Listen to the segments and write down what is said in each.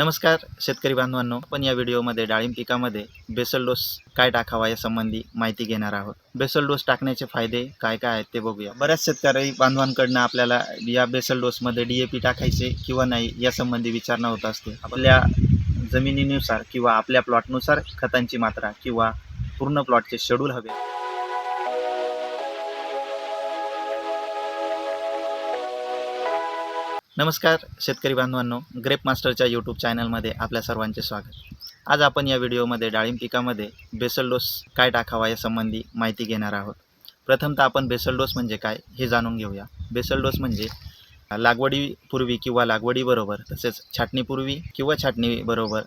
नमस्कार शेतकरी बांधवांनो. पण या व्हिडिओमध्ये डाळिंब पिकामध्ये बेसल डोस काय टाकावा या संबंधी माहिती घेणार आहोत. बेसल डोस टाकण्याचे फायदे काय काय आहेत ते बघूया. बऱ्याच शेतकरी बांधवांकडनं आपल्याला या बेसल डोसमध्ये डी ए पी टाकायचे किंवा नाही यासंबंधी विचारणा होत असते. आपल्या जमिनीनुसार किंवा आपल्या प्लॉटनुसार खतांची मात्रा किंवा पूर्ण प्लॉटचे शेड्यूल हवे. नमस्कार शेतकरी बांधवांनो ग्रेप मास्टरच्या यूट्यूब चॅनलमध्ये आपल्या सर्वांचे स्वागत. आज आपण या व्हिडिओमध्ये डाळिंब पिकामध्ये बेसल डोस काय टाकावा यासंबंधी माहिती घेणार आहोत. प्रथमतः आपण बेसल डोस म्हणजे काय हे जाणून घेऊया. बेसल डोस म्हणजे लागवडीपूर्वी किंवा लागवडीबरोबर तसेच छाटणीपूर्वी किंवा छाटणीबरोबर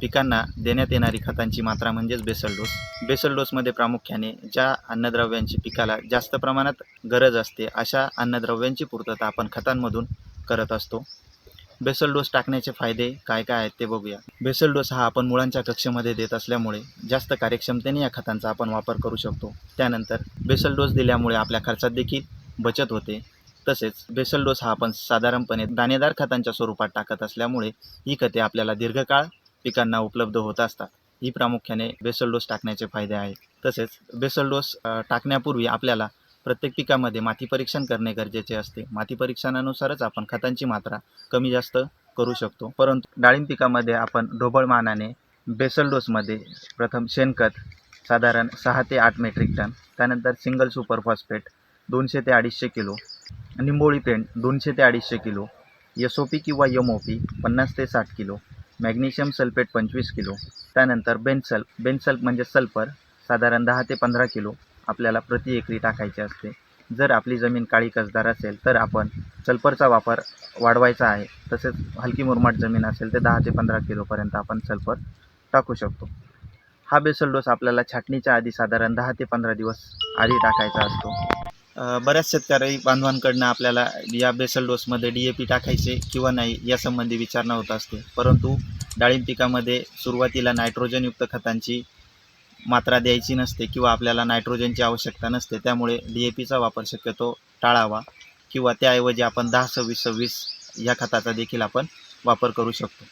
पिकांना देण्यात येणारी खतांची मात्रा म्हणजेच बेसल डोस. बेसल डोसमध्ये प्रामुख्याने ज्या अन्नद्रव्यांची पिकाला जास्त प्रमाणात गरज असते अशा अन्नद्रव्यांची पूर्तता आपण खतांमधून करत असतो. बेसल डोस टाकण्याचे फायदे काय काय आहेत ते बघूया. बेसल डोस हा आपण मुळांच्या कक्षेमध्ये देत असल्यामुळे जास्त कार्यक्षमतेने या खतांचा आपण वापर करू शकतो. त्यानंतर बेसल डोस दिल्यामुळे आपल्या खर्चात देखील बचत होते. तसेच बेसल डोस हा आपण साधारणपणे दाणेदार खतांच्या स्वरूपात टाकत असल्यामुळे ही खते आपल्याला दीर्घकाळ पिकांना उपलब्ध होत असतात. ही प्रामुख्याने बेसल डोस टाकण्याचे फायदे आहेत. तसेच बेसल डोस टाकण्यापूर्वी आपल्याला प्रत्येक पिकामध्ये माती परीक्षण करणे गरजेचे असते. माती परीक्षणानुसारच आपण खतांची मात्रा कमी जास्त करू शकतो. परंतु डाळिंब पिकामध्ये आपण ढोबळ मानाने बेसल डोसमध्ये प्रथम शेणखत साधारण सहा ते आठ मेट्रिक टन त्यानंतर सिंगल सुपर फॉस्फेट दोनशे ते अडीचशे किलो निंबोळी पेंट दोनशे ते अडीचशे किलो एस ओ पी किंवा यम ओ पी पन्नास ते साठ किलो मॅग्नेशियम सल्फेट पंचवीस किलो त्यानंतर बेनसल्फ बेनसल्फ म्हणजे सल्फर साधारण दहा ते पंधरा किलो आपल्याला प्रति एकरी टाकायचे असते. जर आपली जमीन काळी कसदार असेल तर आपण सल्फरचा वापर वाढवायचा आहे. तसेच हलकी मुरमाट जमीन असेल तर दहा ते पंधरा किलोपर्यंत आपण सल्फर टाकू शकतो. हा बेसल डोस आपल्याला छाटणीच्या आधी साधारण दहा ते पंधरा दिवस आधी टाकायचा असतो. बऱ्याच शेतकरी बांधवांकडनं आपल्याला या बेसल डोसमध्ये डी ए पी टाकायचे किंवा नाही यासंबंधी विचारणा होत असते. परंतु डाळिंब पिकामध्ये सुरुवातीला नायट्रोजनयुक्त खतांची मात्रा द्यायची नसते किंवा आपल्याला नायट्रोजनची आवश्यकता नसते त्यामुळे डी ए पीचा वापर शक्यतो टाळावा किंवा त्याऐवजी आपण दहा सव्वीस सव्वीस या खताचा देखील आपण वापर करू शकतो.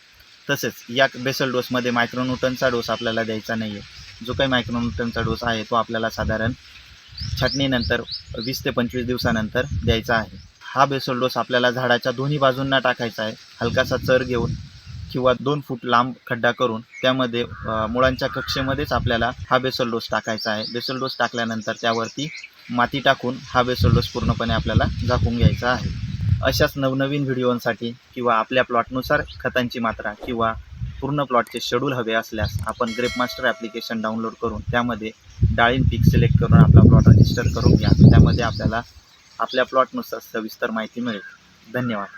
तसेच या बेसल डोसमध्ये मायक्रोन्यूटनचा डोस आपल्याला द्यायचा नाही आहे जो काही मायक्रोन्यूटनचा डोस आहे तो आपल्याला साधारण छाटणीनंतर वीस ते पंचवीस दिवसानंतर द्यायचा आहे. हा बेसल डोस आपल्याला झाडाच्या दोन्ही बाजूंना टाकायचा आहे. हलकासा चर घेऊन किंवा दोन फूट लांब खड्डा करून त्यामध्ये मुळांच्या कक्षेमध्येच आपल्याला हा बेसल डोस टाकायचा आहे. बेसल डोस टाकल्यानंतर त्यावरती माती टाकून हा बेसल डोस पूर्णपणे आपल्याला झाकून घ्यायचा आहे. अशाच नवनवीन व्हिडिओंसाठी किंवा आपल्या प्लॉटनुसार खतांची मात्रा किंवा पूर्ण प्लॉटचे शेड्यूल हवे असल्यास आपण ग्रेपमास्टर ॲप्लिकेशन डाउनलोड करून त्यामध्ये डाळिंब पीक सिलेक्ट करून आपला प्लॉट रजिस्टर करून घ्या. त्यामध्ये आपल्याला आपल्या प्लॉटनुसार सविस्तर माहिती मिळेल. धन्यवाद.